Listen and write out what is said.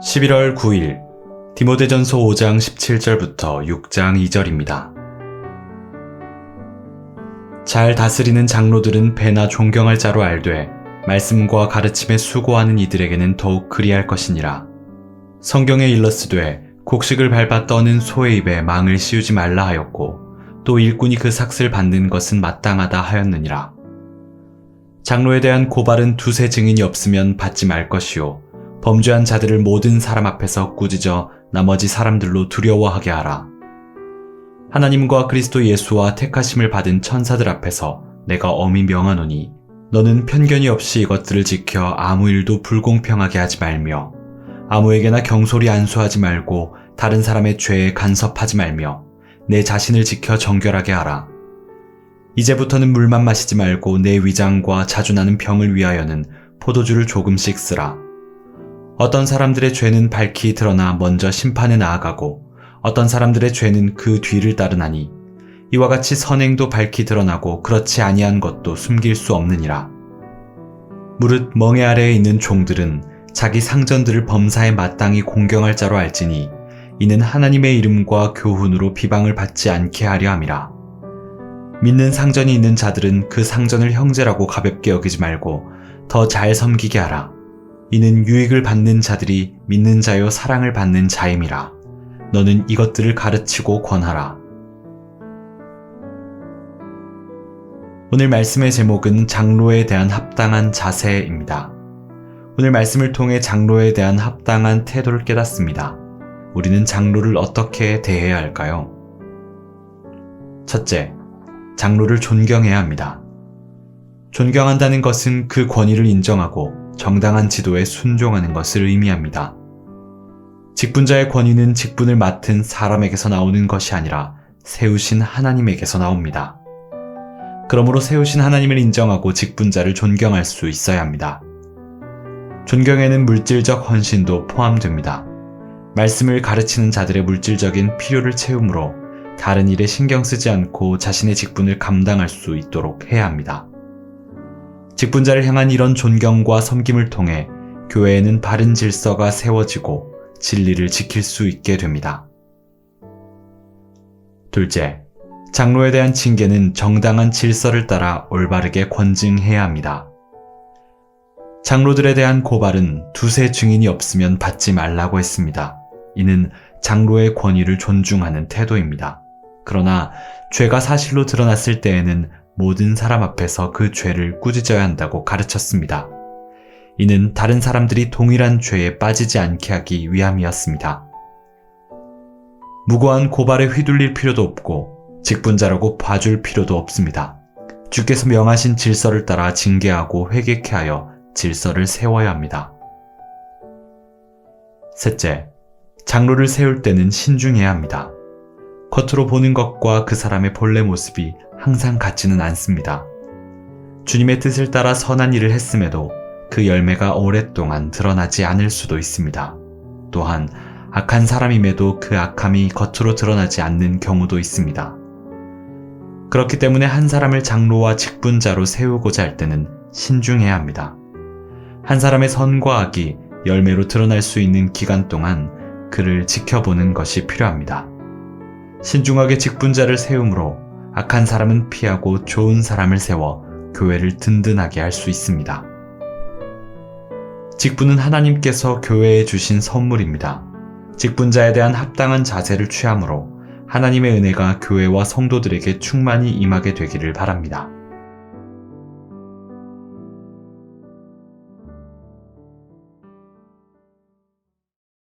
11월 9일 디모데전서 5장 17절부터 6장 2절입니다. 잘 다스리는 장로들은 배나 존경할 자로 알되 말씀과 가르침에 수고하는 이들에게는 더욱 그리할 것이니라. 성경에 일러스되 곡식을 밟아 떠는 소의 입에 망을 씌우지 말라 하였고 또 일꾼이 그 삭슬 받는 것은 마땅하다 하였느니라. 장로에 대한 고발은 두세 증인이 없으면 받지 말 것이요 범죄한 자들을 모든 사람 앞에서 꾸짖어 나머지 사람들로 두려워하게 하라. 하나님과 그리스도 예수와 택하심을 받은 천사들 앞에서 내가 엄히 명하노니 너는 편견이 없이 이것들을 지켜 아무 일도 불공평하게 하지 말며 아무에게나 경솔히 안수하지 말고 다른 사람의 죄에 간섭하지 말며 내 자신을 지켜 정결하게 하라. 이제부터는 물만 마시지 말고 내 위장과 자주 나는 병을 위하여는 포도주를 조금씩 쓰라. 어떤 사람들의 죄는 밝히 드러나 먼저 심판에 나아가고 어떤 사람들의 죄는 그 뒤를 따르나니 이와 같이 선행도 밝히 드러나고 그렇지 아니한 것도 숨길 수 없느니라. 무릇 멍에 아래에 있는 종들은 자기 상전들을 범사에 마땅히 공경할 자로 알지니 이는 하나님의 이름과 교훈으로 비방을 받지 않게 하려 함이라. 믿는 상전이 있는 자들은 그 상전을 형제라고 가볍게 여기지 말고 더 잘 섬기게 하라. 이는 유익을 받는 자들이 믿는 자요 사랑을 받는 자임이라. 너는 이것들을 가르치고 권하라. 오늘 말씀의 제목은 장로에 대한 합당한 자세입니다. 오늘 말씀을 통해 장로에 대한 합당한 태도를 깨닫습니다. 우리는 장로를 어떻게 대해야 할까요? 첫째, 장로를 존경해야 합니다. 존경한다는 것은 그 권위를 인정하고 정당한 지도에 순종하는 것을 의미합니다. 직분자의 권위는 직분을 맡은 사람에게서 나오는 것이 아니라 세우신 하나님에게서 나옵니다. 그러므로 세우신 하나님을 인정하고 직분자를 존경할 수 있어야 합니다. 존경에는 물질적 헌신도 포함됩니다. 말씀을 가르치는 자들의 물질적인 필요를 채우므로 다른 일에 신경 쓰지 않고 자신의 직분을 감당할 수 있도록 해야 합니다. 직분자를 향한 이런 존경과 섬김을 통해 교회에는 바른 질서가 세워지고 진리를 지킬 수 있게 됩니다. 둘째, 장로에 대한 징계는 정당한 질서를 따라 올바르게 권증해야 합니다. 장로들에 대한 고발은 두세 증인이 없으면 받지 말라고 했습니다. 이는 장로의 권위를 존중하는 태도입니다. 그러나 죄가 사실로 드러났을 때에는 모든 사람 앞에서 그 죄를 꾸짖어야 한다고 가르쳤습니다. 이는 다른 사람들이 동일한 죄에 빠지지 않게 하기 위함이었습니다. 무고한 고발에 휘둘릴 필요도 없고 직분자라고 봐줄 필요도 없습니다. 주께서 명하신 질서를 따라 징계하고 회개케 하여 질서를 세워야 합니다. 셋째, 장로를 세울 때는 신중해야 합니다. 겉으로 보는 것과 그 사람의 본래 모습이 항상 같지는 않습니다. 주님의 뜻을 따라 선한 일을 했음에도 그 열매가 오랫동안 드러나지 않을 수도 있습니다. 또한 악한 사람임에도 그 악함이 겉으로 드러나지 않는 경우도 있습니다. 그렇기 때문에 한 사람을 장로와 직분자로 세우고자 할 때는 신중해야 합니다. 한 사람의 선과 악이 열매로 드러날 수 있는 기간 동안 그를 지켜보는 것이 필요합니다. 신중하게 직분자를 세움으로 악한 사람은 피하고 좋은 사람을 세워 교회를 든든하게 할 수 있습니다. 직분은 하나님께서 교회에 주신 선물입니다. 직분자에 대한 합당한 자세를 취함으로 하나님의 은혜가 교회와 성도들에게 충만히 임하게 되기를 바랍니다.